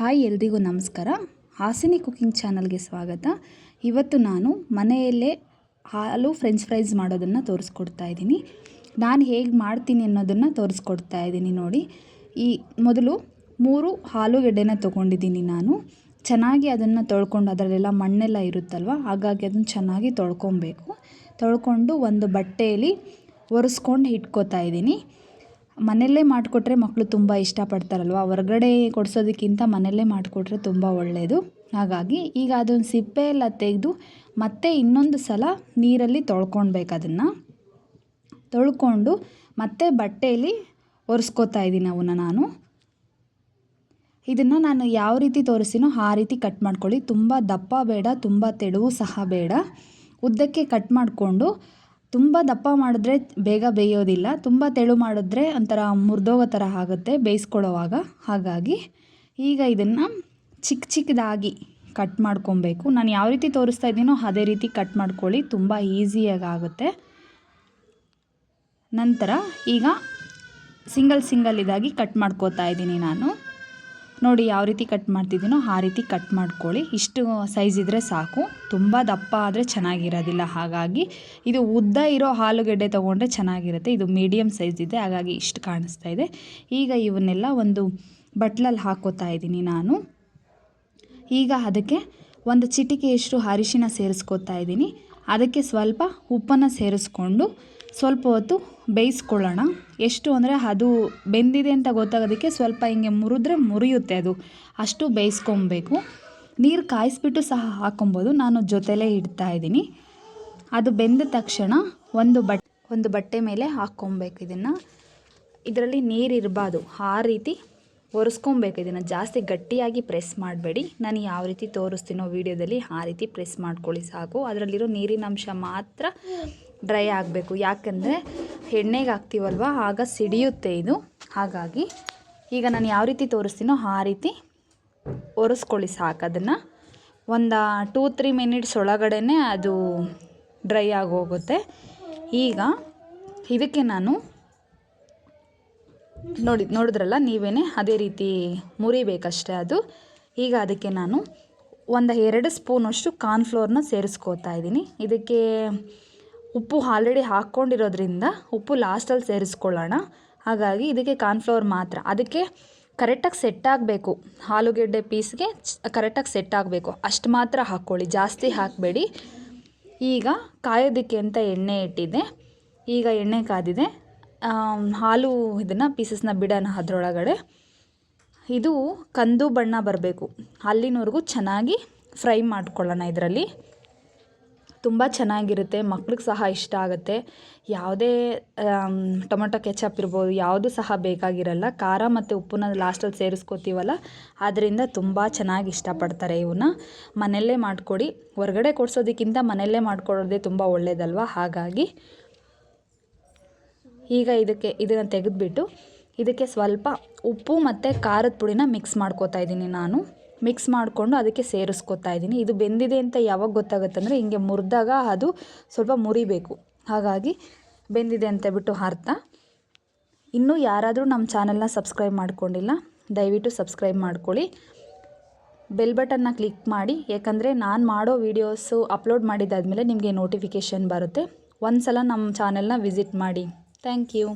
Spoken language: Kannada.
ಹಾಯ್ ಎಲ್ರಿಗೂ ನಮಸ್ಕಾರ. ಹಾಸಿನಿ ಕುಕಿಂಗ್ ಚಾನಲ್ಗೆ ಸ್ವಾಗತ. ಇವತ್ತು ನಾನು ಮನೆಯಲ್ಲೇ ಹಾಲು, ಫ್ರೆಂಚ್ ಫ್ರೈಸ್ ಮಾಡೋದನ್ನು ತೋರಿಸ್ಕೊಡ್ತಾ ಇದ್ದೀನಿ. ನಾನು ಹೇಗೆ ಮಾಡ್ತೀನಿ ಅನ್ನೋದನ್ನು ತೋರಿಸ್ಕೊಡ್ತಾ ಇದ್ದೀನಿ ನೋಡಿ. ಈ ಮೊದಲು ಮೂರು ಆಲೂಗೆಡ್ಡೆನ ತೊಗೊಂಡಿದ್ದೀನಿ ನಾನು. ಚೆನ್ನಾಗಿ ಅದನ್ನು ತೊಳ್ಕೊಂಡು ಅದರಲ್ಲೆಲ್ಲ ಮಣ್ಣೆಲ್ಲ ಇರುತ್ತಲ್ವ, ಹಾಗಾಗಿ ಅದನ್ನು ಚೆನ್ನಾಗಿ ತೊಳ್ಕೊಬೇಕು. ತೊಳ್ಕೊಂಡು ಒಂದು ಬಟ್ಟೆಯಲ್ಲಿ ಒರೆಸ್ಕೊಂಡು ಇಟ್ಕೋತಾ ಇದ್ದೀನಿ. ಮನೆಯಲ್ಲೇ ಮಾಡಿಕೊಟ್ರೆ ಮಕ್ಕಳು ತುಂಬ ಇಷ್ಟಪಡ್ತಾರಲ್ವ? ಹೊರಗಡೆ ಕೊಡಿಸೋದಕ್ಕಿಂತ ಮನೆಯಲ್ಲೇ ಮಾಡಿಕೊಟ್ರೆ ತುಂಬ ಒಳ್ಳೆಯದು ಹಾಗಾಗಿ ಈಗ ಅದೊಂದು ಸಿಪ್ಪೆ ಎಲ್ಲ ತೆಗೆದು ಮತ್ತೆ ಇನ್ನೊಂದು ಸಲ ನೀರಲ್ಲಿ ತೊಳ್ಕೊಳ್ಬೇಕು ಅದನ್ನು. ತೊಳ್ಕೊಂಡು ಮತ್ತೆ ಬಟ್ಟೆಯಲ್ಲಿ ಒರೆಸ್ಕೋತಾ ಇದ್ದೀನಿ ಅವನ್ನ ನಾನು. ಇದನ್ನು ನಾನು ಯಾವ ರೀತಿ ತೋರಿಸ್ತೀನೋ ಆ ರೀತಿ ಕಟ್ ಮಾಡ್ಕೊಳ್ಳಿ. ತುಂಬ ದಪ್ಪ ಬೇಡ, ತುಂಬ ತೆಳುವು ಸಹ ಬೇಡ. ಉದ್ದಕ್ಕೆ ಕಟ್ ಮಾಡಿಕೊಂಡು ತುಂಬ ದಪ್ಪ ಮಾಡಿದ್ರೆ ಬೇಗ ಬೇಯೋದಿಲ್ಲ, ತುಂಬ ತೆಳು ಮಾಡಿದ್ರೆ ಒಂಥರ ಮುರಿದೋಗೋ ಥರ ಆಗುತ್ತೆ ಬೇಯಿಸ್ಕೊಳ್ಳೋವಾಗ. ಹಾಗಾಗಿ ಈಗ ಇದನ್ನು ಚಿಕ್ಕ ಚಿಕ್ಕದಾಗಿ ಕಟ್ ಮಾಡ್ಕೊಬೇಕು. ನಾನು ಯಾವ ರೀತಿ ತೋರಿಸ್ತಾ ಇದ್ದೀನೋ ಅದೇ ರೀತಿ ಕಟ್ ಮಾಡ್ಕೊಳ್ಳಿ, ತುಂಬ ಈಸಿಯಾಗಿ ಆಗುತ್ತೆ. ನಂತರ ಈಗ ಸಿಂಗಲ್ ಸಿಂಗಲ್ ಇದಾಗಿ ಕಟ್ ಮಾಡ್ಕೋತಾ ಇದ್ದೀನಿ ನಾನು. ನೋಡಿ ಯಾವ ರೀತಿ ಕಟ್ ಮಾಡ್ತಿದ್ದೀನೋ ಆ ರೀತಿ ಕಟ್ ಮಾಡ್ಕೊಳ್ಳಿ. ಇಷ್ಟು ಸೈಜ್ ಇದ್ದರೆ ಸಾಕು. ತುಂಬ ದಪ್ಪ ಆದರೆ ಚೆನ್ನಾಗಿರೋದಿಲ್ಲ. ಹಾಗಾಗಿ ಇದು ಉದ್ದ ಇರೋ ಆಲೂಗೆಡ್ಡೆ ತೊಗೊಂಡ್ರೆ ಚೆನ್ನಾಗಿರುತ್ತೆ. ಇದು ಮೀಡಿಯಮ್ ಸೈಜ್ ಇದೆ. ಹಾಗಾಗಿ ಇಷ್ಟು ಕಾಣಿಸ್ತಾ ಇದೆ. ಈಗ ಇವನ್ನೆಲ್ಲ ಒಂದು ಬಟ್ಲಲ್ಲಿ ಹಾಕೋತಾ ಇದ್ದೀನಿ ನಾನು. ಈಗ ಅದಕ್ಕೆ ಒಂದು ಚಿಟಿಕೆಯಷ್ಟು ಅರಿಶಿನ ಸೇರಿಸ್ಕೋತಾ ಇದ್ದೀನಿ. ಅದಕ್ಕೆ ಸ್ವಲ್ಪ ಉಪ್ಪನ್ನು ಸೇರಿಸ್ಕೊಂಡು ಸ್ವಲ್ಪ ಹೊತ್ತು ಬೇಯಿಸ್ಕೊಳ್ಳೋಣ. ಎಷ್ಟು ಅಂದರೆ ಅದು ಬೆಂದಿದೆ ಅಂತ ಗೊತ್ತಾಗೋದಕ್ಕೆ ಸ್ವಲ್ಪ ಹಿಂಗೆ ಮುರಿದ್ರೆ ಮುರಿಯುತ್ತೆ ಅದು. ಅಷ್ಟು ಬೇಯಿಸ್ಕೊಬೇಕು. ನೀರು ಕಾಯಿಸ್ಬಿಟ್ಟು ಸಹ ಹಾಕೊಬೋದು. ನಾನು ಜೊತೆಲೇ ಇಡ್ತಾ ಇದ್ದೀನಿ. ಅದು ಬೆಂದ ತಕ್ಷಣ ಒಂದು ಬಟ್, ಒಂದು ಬಟ್ಟೆ ಮೇಲೆ ಹಾಕ್ಕೊಬೇಕು ಇದನ್ನು. ಇದರಲ್ಲಿ ನೀರು ಇರಬಾರ್ದು. ಆ ರೀತಿ ಒರೆಸ್ಕೊಬೇಕು ಇದನ್ನು. ಜಾಸ್ತಿ ಗಟ್ಟಿಯಾಗಿ ಪ್ರೆಸ್ ಮಾಡಬೇಡಿ. ನಾನು ಯಾವ ರೀತಿ ತೋರಿಸ್ತೀನೋ ವೀಡಿಯೋದಲ್ಲಿ ಆ ರೀತಿ ಪ್ರೆಸ್ ಮಾಡ್ಕೊಳ್ಳಿ ಸಾಕು. ಅದರಲ್ಲಿರೋ ನೀರಿನ ಅಂಶ ಮಾತ್ರ ಡ್ರೈ ಆಗಬೇಕು. ಯಾಕಂದರೆ ಎಣ್ಣೆಗೆ ಹಾಕ್ತೀವಲ್ವ? ಆಗ ಸಿಡಿಯುತ್ತೆ ಇದು. ಹಾಗಾಗಿ ಈಗ ನಾನು ಯಾವ ರೀತಿ ತೋರಿಸ್ತೀನೋ ಆ ರೀತಿ ಒರೆಸ್ಕೊಳ್ಳಿ ಸಾಕು ಅದನ್ನು. ಒಂದು ಟೂ ತ್ರೀ ಮಿನಿಟ್ಸ್ ಒಳಗಡೆ ಅದು ಡ್ರೈ ಆಗೋಗುತ್ತೆ ಈಗ ಇದಕ್ಕೆ ನಾನು ನೋಡಿ, ನೋಡಿದ್ರಲ್ಲ ನೀವೇ ಅದೇ ರೀತಿ ಮುರಿಬೇಕಷ್ಟೇ ಅದು. ಈಗ ಅದಕ್ಕೆ ನಾನು ಒಂದು ಎರಡು ಸ್ಪೂನಷ್ಟು ಕಾರ್ನ್ಫ್ಲೋರ್ನ ಸೇರಿಸ್ಕೋತಾ ಇದ್ದೀನಿ. ಇದಕ್ಕೆ ಉಪ್ಪು ಆಲ್ರೆಡಿ ಹಾಕ್ಕೊಂಡಿರೋದ್ರಿಂದ ಉಪ್ಪು ಲಾಸ್ಟಲ್ಲಿ ಸೇರಿಸ್ಕೊಳ್ಳೋಣ. ಹಾಗಾಗಿ ಇದಕ್ಕೆ ಕಾರ್ನ್ಫ್ಲವರ್ ಮಾತ್ರ. ಅದಕ್ಕೆ ಕರೆಕ್ಟಾಗಿ ಸೆಟ್ ಆಗಬೇಕು. ಆಲೂಗೆಡ್ಡೆ ಪೀಸ್ಗೆ ಕರೆಕ್ಟಾಗಿ ಸೆಟ್ ಆಗಬೇಕು. ಅಷ್ಟು ಮಾತ್ರ ಹಾಕ್ಕೊಳ್ಳಿ. ಜಾಸ್ತಿ ಹಾಕಬೇಡಿ. ಈಗ ಕಾಯೋದಕ್ಕೆ ಅಂತ ಎಣ್ಣೆ ಇಟ್ಟಿದ್ದೆ. ಈಗ ಎಣ್ಣೆ ಕಾದಿದೆ. ಹಾಲು ಇದನ್ನು ಪೀಸಸ್ನ ಬಿಡೋಣ ಅದರೊಳಗಡೆ. ಇದು ಕಂದು ಬಣ್ಣ ಬರಬೇಕು. ಅಲ್ಲಿನವರೆಗೂ ಚೆನ್ನಾಗಿ ಫ್ರೈ ಮಾಡ್ಕೊಳ್ಳೋಣ ಇದರಲ್ಲಿ. ತುಂಬ ಚೆನ್ನಾಗಿರುತ್ತೆ, ಮಕ್ಳಿಗೆ ಸಹ ಇಷ್ಟ ಆಗುತ್ತೆ. ಯಾವುದೇ ಟೊಮೊಟೊ ಕೆಚಪ್ ಇರ್ಬೋದು, ಯಾವುದು ಸಹ ಬೇಕಾಗಿರಲ್ಲ, ಖಾರ ಮತ್ತು ಉಪ್ಪನ್ನ ಲಾಸ್ಟಲ್ಲಿ ಸೇರಿಸ್ಕೋತೀವಲ್ಲ ಆದ್ದರಿಂದ ತುಂಬ ಚೆನ್ನಾಗಿ ಇಷ್ಟಪಡ್ತಾರೆ ಇವನ್ನ ಮನೆಯಲ್ಲೇ ಮಾಡಿಕೊಡಿ. ಹೊರಗಡೆ ಕೊಡಿಸೋದಕ್ಕಿಂತ ಮನೆಯಲ್ಲೇ ಮಾಡಿಕೊಡೋದೇ ತುಂಬ ಒಳ್ಳೆಯದಲ್ವ ಹಾಗಾಗಿ ಈಗ ಇದಕ್ಕೆ, ಇದನ್ನು ತೆಗೆದುಬಿಟ್ಟು, ಇದಕ್ಕೆ ಸ್ವಲ್ಪ ಉಪ್ಪು ಮತ್ತು ಖಾರದ ಪುಡಿನ ಮಿಕ್ಸ್ ಮಾಡ್ಕೋತಾ ಇದ್ದೀನಿ ನಾನು. ಮಿಕ್ಸ್ ಮಾಡಿಕೊಂಡು ಅದಕ್ಕೆ ಸೇರಿಸ್ಕೊತಾ ಇದ್ದೀನಿ. ಇದು ಬೆಂದಿದೆ ಅಂತ ಯಾವಾಗ ಗೊತ್ತಾಗುತ್ತೆ ಅಂದರೆ ಹಿಂಗೆ ಮುರಿದಾಗ ಅದು ಸ್ವಲ್ಪ ಮುರಿಬೇಕು. ಹಾಗಾಗಿ ಬೆಂದಿದೆ ಅಂತ ಬಿಟ್ಟು ಅರ್ಥ. ಇನ್ನೂ ಯಾರಾದರೂ ನಮ್ಮ ಚಾನಲ್ನ ಸಬ್ಸ್ಕ್ರೈಬ್ ಮಾಡ್ಕೊಂಡಿಲ್ಲ, ದಯವಿಟ್ಟು ಸಬ್ಸ್ಕ್ರೈಬ್ ಮಾಡ್ಕೊಳ್ಳಿ. ಬೆಲ್ ಬಟನ್ನ ಕ್ಲಿಕ್ ಮಾಡಿ. ಯಾಕಂದರೆ ನಾನು ಮಾಡೋ ವೀಡಿಯೋಸು ಅಪ್ಲೋಡ್ ಮಾಡಿದ್ದಾದಮೇಲೆ ನಿಮಗೆ ನೋಟಿಫಿಕೇಷನ್ ಬರುತ್ತೆ. ಒಂದು ಸಲ ನಮ್ಮ ಚಾನೆಲ್ನ ವಿಸಿಟ್ ಮಾಡಿ. Thank you.